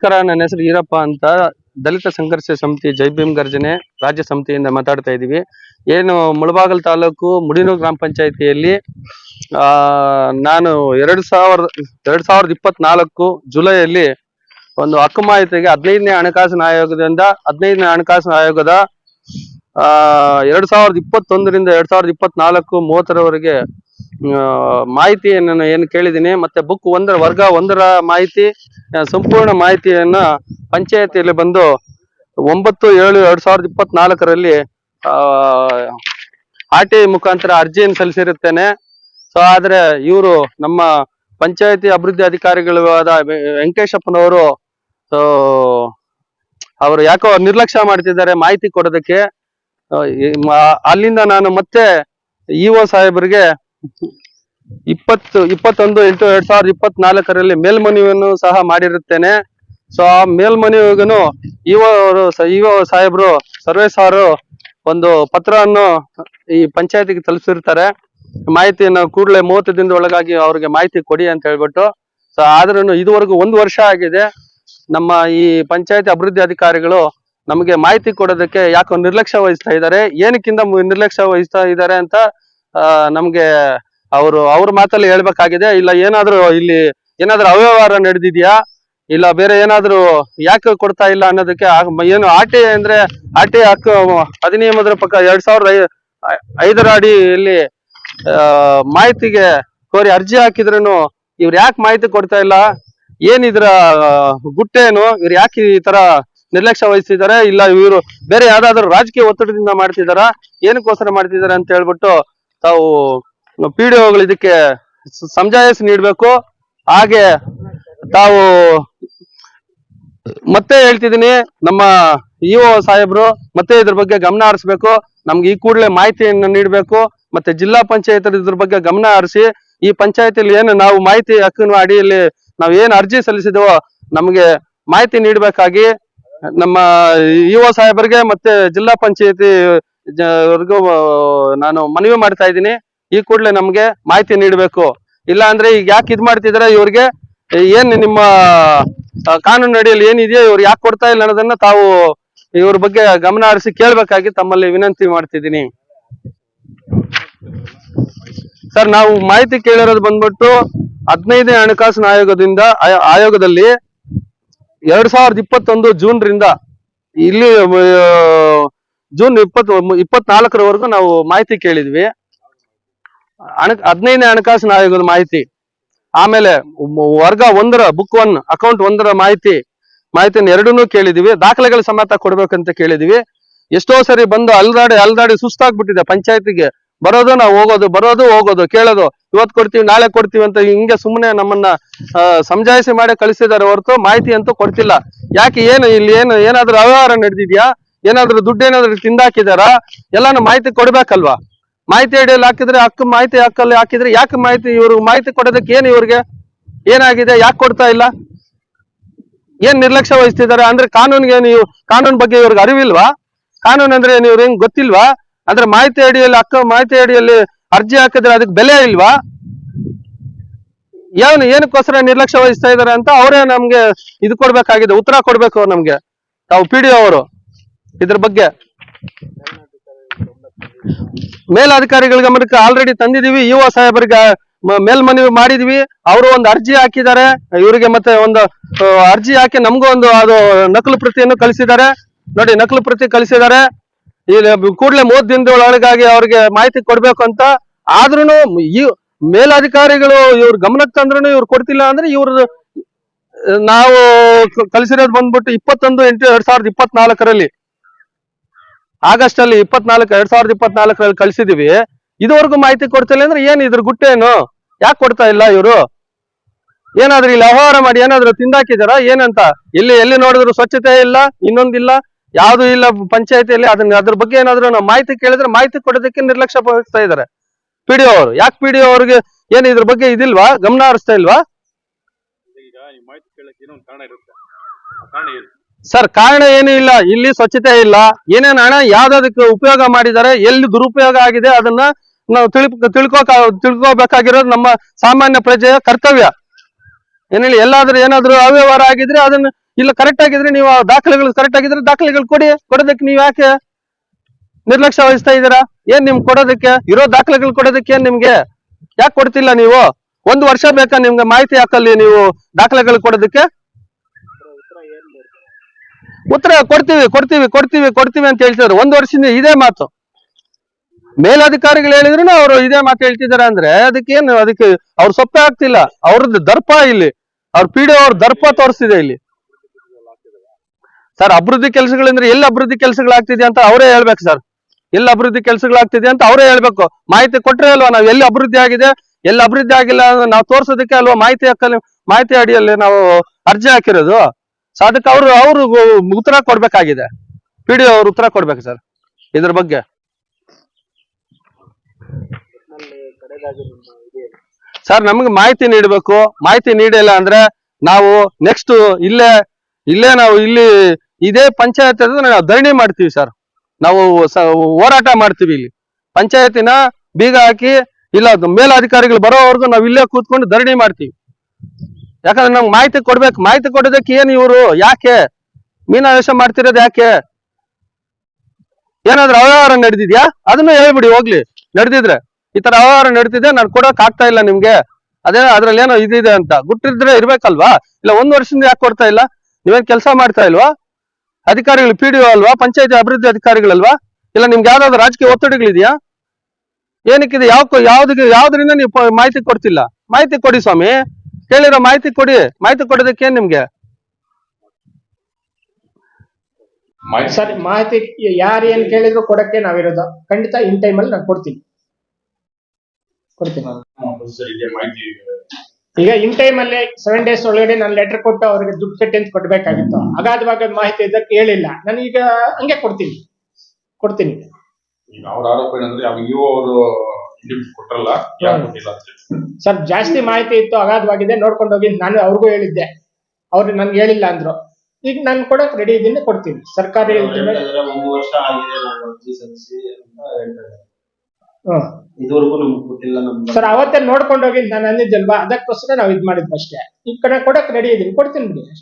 ನಮಸ್ಕಾರ, ನನ್ನ ಹೆಸರು ಈರಪ್ಪ ಅಂತ ದಲಿತ ಸಂಘರ್ಷ ಸಮಿತಿ ಜೈ ಭೀಮ್ ಗರ್ಜನೆ ರಾಜ್ಯ ಸಮಿತಿಯಿಂದ ಮಾತಾಡ್ತಾ ಇದ್ದೀವಿ. ಏನು ಮುಳಬಾಗಲ್ ತಾಲೂಕು ಮುಡಿನೂರು ಗ್ರಾಮ ಪಂಚಾಯತಿಯಲ್ಲಿ ನಾನು ಎರಡ್ ಸಾವಿರದ ಎರಡ್ ಸಾವಿರದ ಇಪ್ಪತ್ನಾಲ್ಕು ಜುಲೈಯಲ್ಲಿ ಒಂದು ಹಕ್ಕು ಮಾಹಿತಿಗೆ ಹದಿನೈದನೇ ಹಣಕಾಸಿನ ಆಯೋಗದಿಂದ, ಹದಿನೈದನೇ ಹಣಕಾಸಿನ ಆಯೋಗದ, ಆ, ಎರಡ್ ಸಾವಿರದ ಇಪ್ಪತ್ತೊಂದರಿಂದ ಎರಡು ಸಾವಿರದ ಇಪ್ಪತ್ನಾಲ್ಕು ಮೂವತ್ತರವರೆಗೆ ಮಾಹಿತಿಯನ್ನು ನಾನು ಏನು ಕೇಳಿದ್ದೀನಿ ಮತ್ತೆ ಬುಕ್ ಒಂದರ, ವರ್ಗ ಒಂದರ ಮಾಹಿತಿ ಸಂಪೂರ್ಣ ಮಾಹಿತಿಯನ್ನ ಪಂಚಾಯತಿಯಲ್ಲಿ ಬಂದು ಒಂಬತ್ತು ಏಳು ಎರಡ್ ಸಾವಿರದ ಇಪ್ಪತ್ನಾಲ್ಕರಲ್ಲಿ ಆರ್ ಟಿ ಐ ಮುಖಾಂತರ ಅರ್ಜಿಯನ್ನು ಸಲ್ಲಿಸಿರುತ್ತೇನೆ. ಸೊ ಆದ್ರೆ ಇವರು ನಮ್ಮ ಪಂಚಾಯತಿ ಅಭಿವೃದ್ಧಿ ಅಧಿಕಾರಿಗಳಾದ ವೆಂಕಟೇಶಪ್ಪನವರು ಅವರು ಯಾಕೋ ನಿರ್ಲಕ್ಷ್ಯ ಮಾಡ್ತಿದ್ದಾರೆ ಮಾಹಿತಿ ಕೊಡೋದಕ್ಕೆ. ಅಲ್ಲಿಂದ ನಾನು ಮತ್ತೆ ಇಒ ಸಾಹೇಬರಿಗೆ ಇಪ್ಪತ್ತು, ಇಪ್ಪತ್ತೊಂದು ಎಂಟು ಎರಡ್ ಸಾವಿರದ ಇಪ್ಪತ್ನಾಲ್ಕರಲ್ಲಿ ಮೇಲ್ಮನವಿಯನ್ನು ಸಹ ಮಾಡಿರುತ್ತೇನೆ. ಸೊ ಆ ಮೇಲ್ಮನವಿಗೂ ಇವ ಇವ ಸಾಹೇಬರು ಸರ್ವೇಶ್ ಅವರು ಒಂದು ಪತ್ರವನ್ನು ಈ ಪಂಚಾಯತಿಗೆ ತಲುಪಿಸಿರ್ತಾರೆ. ಮಾಹಿತಿಯನ್ನು ಕೂಡಲೇ ಮೂವತ್ತು ದಿನದ ಒಳಗಾಗಿ ಅವ್ರಿಗೆ ಮಾಹಿತಿ ಕೊಡಿ ಅಂತ ಹೇಳ್ಬಿಟ್ಟು. ಸೊ ಆದ್ರೂ ಇದುವರೆಗೂ ಒಂದು ವರ್ಷ ಆಗಿದೆ. ನಮ್ಮ ಈ ಪಂಚಾಯತಿ ಅಭಿವೃದ್ಧಿ ಅಧಿಕಾರಿಗಳು ನಮಗೆ ಮಾಹಿತಿ ಕೊಡೋದಕ್ಕೆ ಯಾಕೋ ನಿರ್ಲಕ್ಷ್ಯ ವಹಿಸ್ತಾ ಇದ್ದಾರೆ. ಏನಕ್ಕಿಂತ ನಿರ್ಲಕ್ಷ್ಯ ವಹಿಸ್ತಾ ಇದ್ದಾರೆ ಅಂತ ನಮ್ಗೆ ಅವರು, ಅವ್ರ ಮಾತಲ್ಲಿ ಹೇಳ್ಬೇಕಾಗಿದೆ, ಇಲ್ಲ ಏನಾದ್ರು ಇಲ್ಲಿ ಏನಾದ್ರು ಅವ್ಯವಹಾರ ನಡೆದಿದ್ಯಾ? ಇಲ್ಲ ಬೇರೆ ಏನಾದ್ರು ಯಾಕೆ ಕೊಡ್ತಾ ಇಲ್ಲ ಅನ್ನೋದಕ್ಕೆ ಏನು ಆರ್ ಟಿ ಅಂದ್ರೆ ಆರ್ ಟಿ ಹಕ್ಕು ಅಧಿನಿಯಮದ ಪಕ್ಕ ಎರಡ್ ಸಾವಿರದ ಐ- ಐ- ಐದರ ಅಡಿಯಲ್ಲಿ ಮಾಹಿತಿಗೆ ಕೋರಿ ಅರ್ಜಿ ಹಾಕಿದ್ರು ಇವ್ರು ಯಾಕೆ ಮಾಹಿತಿ ಕೊಡ್ತಾ ಇಲ್ಲ? ಏನಿದ್ರ ಗುಟ್ಟೇನು? ಇವ್ರು ಯಾಕೆ ಈ ತರ ನಿರ್ಲಕ್ಷ್ಯ ವಹಿಸಿದ್ದಾರೆ ಇಲ್ಲ ಇವರು ಬೇರೆ ಯಾವ್ದಾದ್ರು ರಾಜಕೀಯ ಒತ್ತಡದಿಂದ ಮಾಡ್ತಿದಾರಾ ಏನಕ್ಕೋಸ್ಕರ ಮಾಡ್ತಿದ್ದಾರೆ ಅಂತ ಹೇಳ್ಬಿಟ್ಟು ತಾವು ಪಿ ಡಿ ಒಗಳು ಇದಕ್ಕೆ ಸಮಜಾಯಸ್ ನೀಡಬೇಕು. ಹಾಗೆ ತಾವು ಮತ್ತೆ ಹೇಳ್ತಿದ್ದೀನಿ, ನಮ್ಮ ಇ ಒ ಸಾಹೇಬ್ರು ಮತ್ತೆ ಇದ್ರ ಬಗ್ಗೆ ಗಮನ ಹರಿಸ್ಬೇಕು. ನಮ್ಗೆ ಈ ಕೂಡಲೇ ಮಾಹಿತಿಯನ್ನು ನೀಡಬೇಕು. ಮತ್ತೆ ಜಿಲ್ಲಾ ಪಂಚಾಯತ್ ಇದ್ರ ಬಗ್ಗೆ ಗಮನ ಹರಿಸಿ, ಈ ಪಂಚಾಯತಿಲಿ ಏನು ನಾವು ಮಾಹಿತಿ ಹಕ್ಕಿನ ಅಡಿಯಲ್ಲಿ ನಾವು ಏನು ಅರ್ಜಿ ಸಲ್ಲಿಸಿದೆವೋ ನಮಗೆ ಮಾಹಿತಿ ನೀಡಬೇಕಾಗಿ ನಮ್ಮ ಇ ಒ ಸಾಹೇಬರಿಗೆ ಮತ್ತೆ ಜಿಲ್ಲಾ ಪಂಚಾಯತಿ ವರ್ಗೂ ನಾನು ಮನವಿ ಮಾಡ್ತಾ ಇದ್ದೀನಿ. ಈ ಕೂಡಲೇ ನಮಗೆ ಮಾಹಿತಿ ನೀಡಬೇಕು. ಇಲ್ಲ ಅಂದ್ರೆ ಈಗ ಯಾಕೆ ಇದ್ ಮಾಡ್ತಿದಾರೆ? ಇವ್ರಿಗೆ ಏನ್ ನಿಮ್ಮ ಕಾನೂನು ಅಡಿಯಲ್ಲಿ ಏನಿದೆಯೋ? ಇವ್ರು ಯಾಕೆ ಕೊಡ್ತಾ ಇಲ್ಲ ಅನ್ನೋದನ್ನ ತಾವು ಇವ್ರ ಬಗ್ಗೆ ಗಮನ ಹರಿಸಿ ಕೇಳ್ಬೇಕಾಗಿ ತಮ್ಮಲ್ಲಿ ವಿನಂತಿ ಮಾಡ್ತಿದ್ದೀನಿ. ಸರ್, ನಾವು ಮಾಹಿತಿ ಕೇಳಿರೋದು ಬಂದ್ಬಿಟ್ಟು ಹದಿನೈದನೇ ಹಣಕಾಸಿನ ಆಯೋಗದಿಂದ ಆಯ- ಆಯೋಗದಲ್ಲಿ ಎರಡ್ ಸಾವಿರದ ಇಪ್ಪತ್ತೊಂದು ಜೂನ್ ರಿಂದ ಇಲ್ಲಿ ಜೂನ್ ಇಪ್ಪತ್ ಇಪ್ಪತ್ನಾಲ್ಕರವರೆಗೂ ನಾವು ಮಾಹಿತಿ ಕೇಳಿದ್ವಿ. ಹಣ ಹದಿನೈದನೇ ಹಣಕಾಸಿನ ಆಯೋಗದ ಮಾಹಿತಿ. ಆಮೇಲೆ ವರ್ಗ ಒಂದರ ಬುಕ್ ಒನ್ ಅಕೌಂಟ್ ಒಂದರ ಮಾಹಿತಿ, ಮಾಹಿತಿಯನ್ನು ಎರಡನ್ನೂ ಕೇಳಿದೀವಿ. ದಾಖಲೆಗಳ ಸಮೇತ ಕೊಡ್ಬೇಕಂತ ಕೇಳಿದೀವಿ. ಎಷ್ಟೋ ಸರಿ ಬಂದು ಅಲ್ದಾಡಿ ಅಲ್ದಾಡಿ ಸುಸ್ತಾಗ್ಬಿಟ್ಟಿದೆ ಪಂಚಾಯತಿಗೆ. ಬರೋದು ನಾವು ಹೋಗೋದು, ಬರೋದು ಹೋಗೋದು, ಕೇಳೋದು. ಇವತ್ತು ಕೊಡ್ತೀವಿ, ನಾಳೆ ಕೊಡ್ತೀವಿ ಅಂತ ಹಿಂಗೆ ಸುಮ್ಮನೆ ನಮ್ಮನ್ನ ಸಮಜಾಯಿಸಿ ಮಾಡಿ ಕಳಿಸಿದ್ದಾರೆ ಹೊರತು ಮಾಹಿತಿ ಅಂತೂ ಕೊಡ್ತಿಲ್ಲ. ಯಾಕೆ ಏನು, ಇಲ್ಲಿ ಏನು, ಏನಾದ್ರೂ ಅವ್ಯವಹಾರ ನಡೆದಿದ್ಯಾ? ಏನಾದ್ರೂ ದುಡ್ಡು ಏನಾದ್ರು ತಿಂದಾಕಿದಾರಾ? ಎಲ್ಲಾನು ಮಾಹಿತಿ ಕೊಡ್ಬೇಕಲ್ವಾ? ಮಾಹಿತಿ ಅಡಿಯಲ್ಲಿ ಹಾಕಿದ್ರೆ ಹಕ್ಕು ಮಾಹಿತಿ ಹಕ್ಕಲ್ಲಿ ಹಾಕಿದ್ರೆ ಯಾಕೆ ಮಾಹಿತಿ ಇವ್ರಿಗೆ ಮಾಹಿತಿ ಕೊಡೋದಕ್ಕೆ ಏನು ಇವ್ರಿಗೆ? ಏನಾಗಿದೆ? ಯಾಕೆ ಕೊಡ್ತಾ ಇಲ್ಲ? ಏನ್ ನಿರ್ಲಕ್ಷ್ಯ ವಹಿಸ್ತಿದ್ದಾರೆ ಅಂದ್ರೆ ಕಾನೂನಿಗೆ ನೀವು ಕಾನೂನು ಬಗ್ಗೆ ಇವ್ರಿಗೆ ಅರಿವಿಲ್ವಾ? ಕಾನೂನು ಅಂದ್ರೆ ಏನು ಹೆಂಗ್ ಗೊತ್ತಿಲ್ವಾ? ಅಂದ್ರೆ ಮಾಹಿತಿ ಅಡಿಯಲ್ಲಿ ಹಕ್ಕ ಮಾಹಿತಿ ಅಡಿಯಲ್ಲಿ ಅರ್ಜಿ ಹಾಕಿದ್ರೆ ಅದಕ್ಕೆ ಬೆಲೆ ಇಲ್ವಾ? ಏನು ಏನಕ್ಕೋಸ್ಕರ ನಿರ್ಲಕ್ಷ್ಯ ವಹಿಸ್ತಾ ಇದಾರೆ ಅಂತ ಅವರೇ ನಮ್ಗೆ ಇದು ಕೊಡ್ಬೇಕಾಗಿದೆ, ಉತ್ತರ ಕೊಡ್ಬೇಕು ನಮ್ಗೆ. ತಾವು ಪಿ ಅವರು. ಇದ್ರ ಬಗ್ಗೆ ಮೇಲಧಿಕಾರಿಗಳ ಗಮನಕ್ಕೆ ಆಲ್ರೆಡಿ ತಂದಿದೀವಿ ಇಒ ಸಾಹೇಬರಿಗೆ, ಮ- ಮೇಲ್ಮನವಿ ಮಾಡಿದ್ವಿ. ಅವರು ಒಂದು ಅರ್ಜಿ ಹಾಕಿದ್ದಾರೆ. ಇವರಿಗೆ ಮತ್ತೆ ಒಂದು ಅರ್ಜಿ ಹಾಕಿ ನಮಗೂ ಒಂದು ಅದು ನಕಲು ಪ್ರತಿಯನ್ನು ಕಳಿಸಿದ್ದಾರೆ. ನೋಡಿ, ನಕಲು ಪ್ರತಿ ಕಳಿಸಿದ್ದಾರೆ. ಇಲ್ಲಿ ಕೂಡಲೇ ಮೂವತ್ತು ದಿನದೊಳಗಾಗಿ ಅವ್ರಿಗೆ ಮಾಹಿತಿ ಕೊಡ್ಬೇಕು ಅಂತ. ಆದ್ರೂ ಈ ಮೇಲಧಿಕಾರಿಗಳು ಇವ್ರ ಗಮನಕ್ಕೆ ತಂದ್ರು ಇವ್ರು ಕೊಡ್ತಿಲ್ಲ ಅಂದ್ರೆ ಇವ್ರ, ನಾವು ಕಲಿಸಿರೋದು ಬಂದ್ಬಿಟ್ಟು ಇಪ್ಪತ್ತೊಂದು ಎಂಟು ಎರಡ್ ಸಾವಿರದ ಇಪ್ಪತ್ನಾಲ್ಕರಲ್ಲಿ. ಆಗಸ್ಟ್ ಅಲ್ಲಿ ಇಪ್ಪತ್ನಾಲ್ಕು, ಎರಡ್ ಸಾವಿರದ ಇಪ್ಪತ್ನಾಲ್ಕರಲ್ಲಿ ಕಳ್ಸಿದೀವಿ. ಇದುವರೆಗೂ ಮಾಹಿತಿ ಕೊಡ್ತಿಲ್ಲ ಅಂದ್ರೆ ಏನ್ ಇದ್ರ ಗುಟ್ಟೇನು? ಯಾಕೆ ಕೊಡ್ತಾ ಇಲ್ಲ ಇವರು? ಏನಾದ್ರೂ ಇಲ್ಲಿ ವ್ಯವಹಾರ ಮಾಡಿ ಏನಾದ್ರೂ ತಿಂದಾಕಿದಾರ? ಏನಂತ? ಇಲ್ಲಿ ಎಲ್ಲಿ ನೋಡಿದ್ರು ಸ್ವಚ್ಛತೆ ಇಲ್ಲ, ಇನ್ನೊಂದಿಲ್ಲ, ಯಾವ್ದು ಇಲ್ಲ ಪಂಚಾಯತಿಯಲ್ಲಿ ಅದನ್ನ ಅದ್ರ ಬಗ್ಗೆ ಏನಾದ್ರೂ ನಾವು ಮಾಹಿತಿ ಕೇಳಿದ್ರೆ ಮಾಹಿತಿ ಕೊಡೋದಕ್ಕೆ ನಿರ್ಲಕ್ಷ್ಯ ವಹಿಸ್ತಾ ಇದಾರೆ. ಪಿ ಡಿ ಅವರು. ಯಾಕೆ ಪಿ ಡಿ ಅವ್ರಿಗೆ ಏನ್ ಇದ್ರ ಬಗ್ಗೆ ಇದಿಲ್ವಾ? ಗಮನ ಹರಿಸ್ತಾ ಇಲ್ವಾ? ಸರ್, ಕಾರಣ ಏನೂ ಇಲ್ಲ. ಇಲ್ಲಿ ಸ್ವಚ್ಛತೆ ಇಲ್ಲ. ಏನೇನು ಹಣ ಯಾವ್ದಕ್ಕೆ ಉಪಯೋಗ ಮಾಡಿದ್ದಾರೆ, ಎಲ್ಲಿ ದುರುಪಯೋಗ ಆಗಿದೆ ಅದನ್ನ ನಾವು ತಿಳ್ ತಿಳ್ಕೋ, ತಿಳ್ಕೋಬೇಕಾಗಿರೋದು ನಮ್ಮ ಸಾಮಾನ್ಯ ಪ್ರಜೆಯ ಕರ್ತವ್ಯ. ಏನಿಲ್ಲ, ಎಲ್ಲಾದ್ರೂ ಏನಾದ್ರೂ ಅವ್ಯವಹಾರ ಆಗಿದ್ರೆ ಅದನ್ನ ಇಲ್ಲ ಕರೆಕ್ಟ್ ಆಗಿದ್ರೆ ನೀವು ದಾಖಲೆಗಳು ಕರೆಕ್ಟ್ ಆಗಿದ್ರೆ ದಾಖಲೆಗಳು ಕೊಡಿ, ಕೊಡೋದಕ್ಕೆ ನೀವು ಯಾಕೆ ನಿರ್ಲಕ್ಷ್ಯ ವಹಿಸ್ತಾ ಇದ್ದೀರಾ? ಏನ್ ನಿಮ್ಗೆ ಕೊಡೋದಕ್ಕೆ? ಇರೋ ದಾಖಲೆಗಳು ಕೊಡೋದಕ್ಕೆ ಏನ್ ನಿಮ್ಗೆ? ಯಾಕೆ ಕೊಡ್ತಿಲ್ಲ ನೀವು? ಒಂದು ವರ್ಷ ಬೇಕಾ ನಿಮ್ಗೆ ಮಾಹಿತಿ ಹಾಕಲ್ಲಿ ನೀವು ದಾಖಲೆಗಳು ಕೊಡೋದಕ್ಕೆ? ಉತ್ತರ ಕೊಡ್ತೀವಿ ಕೊಡ್ತೀವಿ ಕೊಡ್ತೀವಿ ಕೊಡ್ತೀವಿ ಅಂತ ಹೇಳ್ತಿದ್ರು. ಒಂದು ವರ್ಷದಿಂದ ಇದೇ ಮಾತು. ಮೇಲಧಿಕಾರಿಗಳು ಹೇಳಿದ್ರು ಅವರು ಇದೇ ಮಾತು ಹೇಳ್ತಿದ್ದಾರೆ ಅಂದ್ರೆ ಅದಕ್ಕೆ ಏನು, ಅದಕ್ಕೆ ಅವ್ರ ಸೊಪ್ಪೆ ಆಗ್ತಿಲ್ಲ. ಅವ್ರದ್ದು ದರ್ಪ ಇಲ್ಲಿ. ಅವ್ರ ಪಿ ಡಿ ಅವ್ರ ದರ್ಪ ತೋರಿಸ್ತಿದೆ ಇಲ್ಲಿ. ಸರ್, ಅಭಿವೃದ್ಧಿ ಕೆಲಸಗಳಂದ್ರೆ ಎಲ್ಲಿ ಅಭಿವೃದ್ಧಿ ಕೆಲಸಗಳಾಗ್ತಿದೆ ಅಂತ ಅವರೇ ಹೇಳ್ಬೇಕು ಸರ್. ಎಲ್ಲಿ ಅಭಿವೃದ್ಧಿ ಕೆಲಸಗಳಾಗ್ತಿದೆ ಅಂತ ಅವರೇ ಹೇಳ್ಬೇಕು. ಮಾಹಿತಿ ಕೊಟ್ರೆ ಅಲ್ವಾ ನಾವು ಎಲ್ಲಿ ಅಭಿವೃದ್ಧಿ ಆಗಿದೆ, ಎಲ್ಲಿ ಅಭಿವೃದ್ಧಿ ಆಗಿಲ್ಲ ನಾವು ತೋರ್ಸೋದಕ್ಕೆ ಅಲ್ವಾ ಮಾಹಿತಿ ಮಾಹಿತಿ ಅಡಿಯಲ್ಲಿ ನಾವು ಅರ್ಜಿ ಹಾಕಿರೋದು? ಸೊ ಅದಕ್ಕೆ ಅವರು ಅವರು ಉತ್ತರ ಕೊಡ್ಬೇಕಾಗಿದೆ. ಪಿ ಡಿ ಅವ್ರ ಉತ್ತರ ಕೊಡ್ಬೇಕು ಸರ್ ಇದ್ರ ಬಗ್ಗೆ. ಸರ್ ನಮ್ಗೆ ಮಾಹಿತಿ ನೀಡಬೇಕು. ಮಾಹಿತಿ ನೀಡಿಲ್ಲ ಅಂದ್ರೆ ನಾವು ನೆಕ್ಸ್ಟ್ ಇಲ್ಲೇ ಇಲ್ಲೇ ನಾವು ಇಲ್ಲಿ ಇದೇ ಪಂಚಾಯತ್ ನಾವು ಧರಣಿ ಮಾಡ್ತೀವಿ ಸರ್ ನಾವು ಹೋರಾಟ ಮಾಡ್ತೀವಿ ಇಲ್ಲಿ. ಪಂಚಾಯತಿನ ಬೀಗ ಹಾಕಿ ಇಲ್ಲ ಮೇಲಧಿಕಾರಿಗಳು ಬರೋವರೆಗೂ ನಾವು ಇಲ್ಲೇ ಕೂತ್ಕೊಂಡು ಧರಣಿ ಮಾಡ್ತೀವಿ. ಯಾಕಂದ್ರೆ ನಮ್ಗೆ ಮಾಹಿತಿ ಕೊಡ್ಬೇಕು. ಮಾಹಿತಿ ಕೊಡೋದಕ್ಕೆ ಏನ್ ಇವರು? ಯಾಕೆ? ಮೀನಾವೇಶ ಮಾಡ್ತಿರೋದು ಯಾಕೆ? ಏನಾದ್ರೂ ಅವ್ಯವಹಾರ ನಡೆದಿದ್ಯಾ? ಅದನ್ನು ಹೇಳ್ಬಿಡಿ, ಹೋಗ್ಲಿ. ನಡೆದಿದ್ರೆ. ಈ ತರ ಅವ್ಯವಹಾರ ನಡೆದಿದೆ, ನಾನು ಕೊಡೋಕ್ ಆಗ್ತಾ ಇಲ್ಲ ನಿಮ್ಗೆ. ಅದೇ ಅದ್ರಲ್ಲಿ ಏನೋ ಇದಿದೆ ಅಂತ. ಗುಟ್ಟಿದ್ರೆ ಇರ್ಬೇಕಲ್ವಾ? ಇಲ್ಲ, ಒಂದ್ ವರ್ಷದಿಂದ ಯಾಕೆ ಕೊಡ್ತಾ ಇಲ್ಲ? ನೀವೇನ್ ಕೆಲಸ ಮಾಡ್ತಾ ಇಲ್ವಾ? ಅಧಿಕಾರಿಗಳು ಪಿ ಡಿ ಅಲ್ವಾ? ಪಂಚಾಯತಿ ಅಭಿವೃದ್ಧಿ ಅಧಿಕಾರಿಗಳಲ್ವಾ? ಇಲ್ಲ, ನಿಮ್ಗೆ ಯಾವ್ದಾದ್ರು ರಾಜಕೀಯ ಒತ್ತಡಗಳಿದೆಯಾ? ಏನಕ್ಕಿದೆ? ಯಾವ ಯಾವ್ದಕ್ಕೆ ಯಾವ್ದ್ರಿಂದ ನೀವು ಮಾಹಿತಿ ಕೊಡ್ತಿಲ್ಲ? ಮಾಹಿತಿ ಕೊಡಿ ಸ್ವಾಮಿ. ಕೇಳಿರೋ ಮಾಹಿತಿ ಕೊಡಿ ಮಾಹಿತಿ ಕೊಡೋದಕ್ಕೆ ಏನ್ ನಿಮ್ಗೆ? ಸರಿ ಮಾಹಿತಿ ಯಾರು ಏನ್ ಕೇಳಿದ್ರು ಕೊಡಕ್ಕೆ ನಾವಿರೋದು. ಖಂಡಿತ ಇನ್ ಟೈಮಲ್ಲಿ ನಾನು ಕೊಡ್ತೀನಿ. ಕೊಡ್ತೀನಿ. ಸರ್ ಇದೆ ಮಾಹಿತಿ ಈಗ ಇನ್ ಟೈಮ್ ಅಲ್ಲಿ ಸೆವೆನ್ ಡೇಸ್ ಒಳಗಡೆ ನಾನು ಲೆಟರ್ ಕೊಟ್ಟು ಅವ್ರಿಗೆ ದುಡ್ಡು ಕಟ್ಟಿ ಅಂತ ಕೊಡ್ಬೇಕಾಗಿತ್ತು. ಅಗಾಧವಾಗ ಮಾಹಿತಿ ಇದಕ್ಕೆ ಹೇಳಿಲ್ಲ. ನಾನು ಈಗ ಹಂಗೆ ಕೊಡ್ತೀನಿ. ಕೊಡ್ತೀನಿ. ಈಗ ಅವ್ರ ಆರೋಪ ಏನಂದ್ರೆ ಯಾವ ಇವು ಅವರು ಕೊಟ್ಟಿಲ್ಲ ಅಂತ ಹೇಳಿ. ಸರ್ ಜಾಸ್ತಿ ಮಾಹಿತಿ ಇತ್ತು ಅಗಾಧವಾಗಿದೆ ನೋಡ್ಕೊಂಡು ಹೋಗಿ ನಾನು ಅವ್ರಿಗೂ ಹೇಳಿದ್ದೆ. ಅವ್ರು ನನ್ಗೆ ಹೇಳಿಲ್ಲ ಅಂದ್ರು. ಈಗ ನಾನು ಕೊಡಕ್ ರೆಡಿ ಇದ್ದೀನಿ ಕೊಡ್ತೀನಿ. ಸರ್ಕಾರಿ ಅವ್ರು ಹೇಳ್ತಾ ಇದಾರೆ, ಒಂದು ವರ್ಷ ಆಗಿದೆ ನಾನು ಅರ್ಜಿ ಸಲ್ಲಿಸಿ ಅಂತ ಹೇಳ್ತಾ ಇದ್ದಾರೆ. ಹ್ಮ್. ಇದುವರೆಗೂ ನಮ್ಗೆ ಕೊಟ್ಟಿಲ್ಲ ನಮ್ಗೆ. ಸರ್ ಅವತ್ತೇ ನೋಡ್ಕೊಂಡು ಹೋಗಿ ನಾನು ಅಂದಿದ್ದಲ್ವಾ ಅದಕ್ಕೋಸ್ಕರ ನಾವು ಇದ್ ಮಾಡಿದ್ವಿ ಅಷ್ಟೇ ಈ ಕಡೆ ಕೊಡಕ್ ರೆಡಿ ಇದೀನಿ ಕೊಡ್ತೀನಿ ಬಿಡಿ.